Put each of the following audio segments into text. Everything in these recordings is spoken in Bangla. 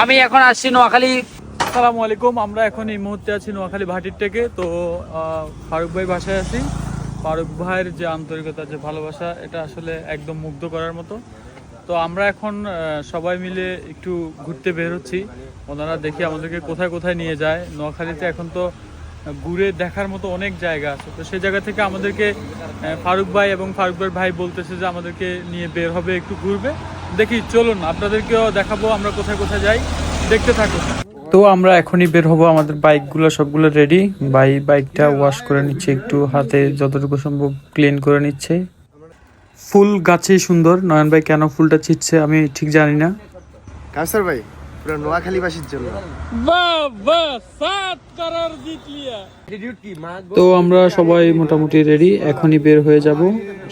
আমি এখন আসছি নোয়াখালী। আসসালামু আলাইকুম, আমরা এখন এই মুহূর্তে আছি নোয়াখালী ভাটির থেকে। তো ফারুক ভাই বাসায় আছি। ফারুক ভাইয়ের যে আন্তরিকতা, যে ভালোবাসা, এটা আসলে একদম মুগ্ধ করার মতো। তো আমরা এখন সবাই মিলে একটু ঘুরতে বের হচ্ছি। ওনারা দেখি আমাদেরকে কোথায় কোথায় নিয়ে যায়। নোয়াখালীতে এখন তো ঘুরে দেখার মতো অনেক জায়গা আছে। তো সেই জায়গা থেকে আমাদেরকে ফারুক ভাই এবং ফারুক ভাই বলতেছে যে আমাদেরকে নিয়ে বের হবে, একটু ঘুরবে। দেখি চলুন আপনাদেরকেও দেখাবো আমরা কোথায় কোথায় যাই। দেখতে থাকুন। তো আমরা এখনই বের হব আমাদের বাইকগুলো সবগুলো রেডি বাই বাইকটা ওয়াশ করে নিচ্ছে একটু হাতে যতটুকু সম্ভব ক্লিন করে নিচ্ছে। ফুল গাছেই সুন্দর। নয়ন ভাই কেন ফুলটা ছিটছে আমি ঠিক জানি না। কাউসার ভাই পুরো নোয়াখালীবাসীর জন্য। তো আমরা সবাই মোটামুটি রেডি এখনই বের হয়ে যাব।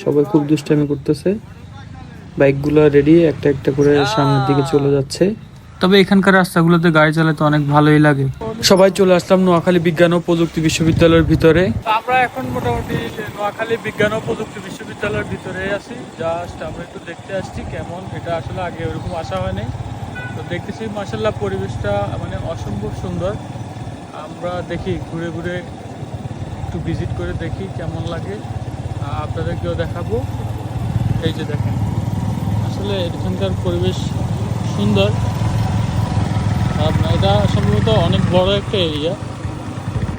সবাই খুব দুষ্টামি করতেছে। বাইকগুলো রেডি একটা একটা করে সামনের দিকে চলে যাচ্ছে। তবে এখানকার রাস্তাগুলোতে গাড়ি চালাতে অনেক ভালোই লাগে। সবাই চলে আসলাম নোয়াখালী বিজ্ঞান ও প্রযুক্তি বিশ্ববিদ্যালয়ের ভিতরে। আমরা এখন মোটামুটি নোয়াখালী বিজ্ঞান ও প্রযুক্তি বিশ্ববিদ্যালয়ের ভিতরে আছি। জাস্ট আমরা একটু দেখতে আসছি কেমন। এটা আসলে আগে ওরকম আসা হয়নি। তো দেখতেছি মার্শাল্লাহ পরিবেশটা মানে অসম্ভব সুন্দর। আমরা দেখি ঘুরে ঘুরে একটু ভিজিট করে দেখি কেমন লাগে। আপনাদেরকেও দেখাবো। এই যে দেখেন। আসলে এখানকার পরিবেশ সুন্দর। এটা সম্ভবত অনেক বড় একটা এরিয়া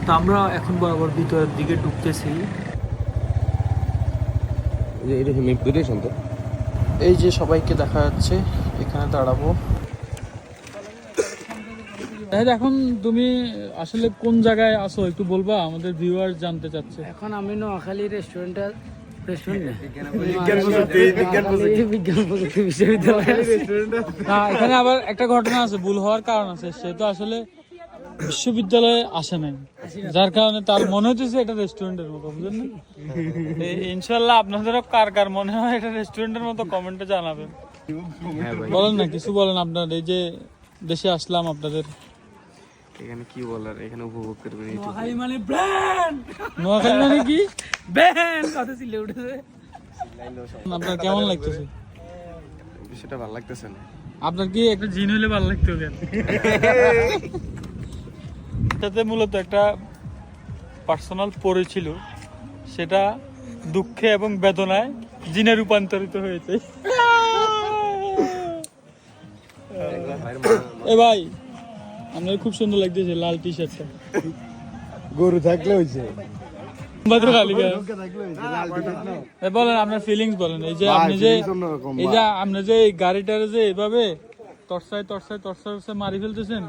তো আমরা এখন বরাবর ভিতরের দিকে ঢুকতেছি। এটা শুনতো। এই যে সবাইকে দেখা যাচ্ছে এখানে দাঁড়াবো। এখন তুমি আসলে কোন জায়গায় আছো একটু বলবা? আমাদের ভিউয়ার জানতে চাচ্ছে। এখন আমি নোয়াখালী রেস্টুরেন্টে এখানে আবার একটা ঘটনা আছে ভুল হওয়ার কারণ আছে। সে তো আসলে বিশ্ববিদ্যালয়ে আসে নাই। যার কারণে তার মনে হচ্ছে এটা রেস্টুরেন্টের মতো বুঝলেন না? ইনশাল্লাহ আপনাদেরও কার কার মনে হয় এটা রেস্টুরেন্টের মতো কমেন্টে জানাবেন। বলেন না কিছু বলেন আপনার এই যে দেশে আসলাম আপনাদের। এখানে কি বলার? এখানে উপভোগ করবেন নোয়াখালী মানে ব্র্যান্ড নোয়াখালী মানে কি? ব্র্যান্ড কথা ছিলে উঠেছে। আপনার কেমন লাগতেছে? বিষয়টা ভালো লাগতেছে না। আপনার কি একটা জিন হইলে ভালো লাগতো কেন? এটাতে মূলত একটা পার্সোনাল পরে ছিল। সেটা দুঃখে এবং বেদনায় জিনে রূপান্তরিত হয়েছে। এ ভাই আপনার খুব সুন্দর লাগতেছে লাল টি। শার্টটা গরু থাকলে হয়েছে বলেন আপনার ফিলিংস বলেন। এই যে আপনি যে এই যে আপনি যে গাড়িটারে যে এইভাবে তরসায় তরসায় তরসায় তরসায় মারি ফেলতেছেন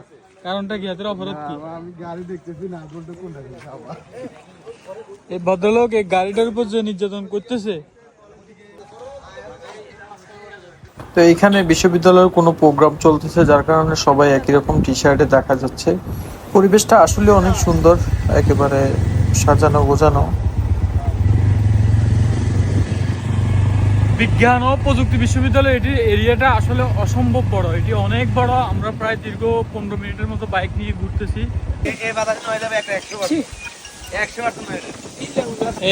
কারণটা কি? হাতের অপরাধ কি? আমি গাড়ি দেখতেছি না কোনটা কোনটা এই ভদ্রলোক এই গাড়িটার উপর যে নির্যাতন করতেছে তো এইখানে বিশ্ববিদ্যালয়ের কোনো প্রোগ্রাম চলতেছে যার কারণে সবাই একই রকম টি শার্টে দেখা যাচ্ছে। পরিবেশটা আসলে অনেক সুন্দর একেবারে সাজানো গোছানো। বিজ্ঞান ও প্রযুক্তি বিশ্ববিদ্যালয় এটির এরিয়াটা আসলে অসম্ভব বড়। এটি অনেক বড় আমরা প্রায় দীর্ঘ পনেরো মিনিটের মতো বাইক নিয়ে ঘুরতেছি।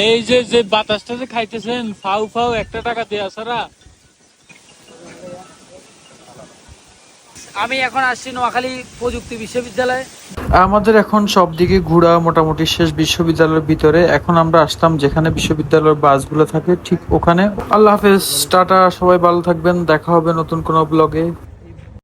এই যে যে বাতাসটা যে খাইতেছেন ফাউ ফাউ একটা টাকা দেয়া ছাড়া আমি এখন আসছি নোয়াখালী প্রযুক্তি বিশ্ববিদ্যালয়ে। আমাদের এখন সব দিকে ঘোরা মোটামুটি শেষ বিশ্ববিদ্যালয়ের ভিতরে। এখন আমরা আসলাম যেখানে বিশ্ববিদ্যালয়ের বাসগুলো থাকে, ঠিক ওখানে। আল্লাহ হাফেজ, টাটা, সবাই ভালো থাকবেন। দেখা হবে নতুন কোনো ব্লগে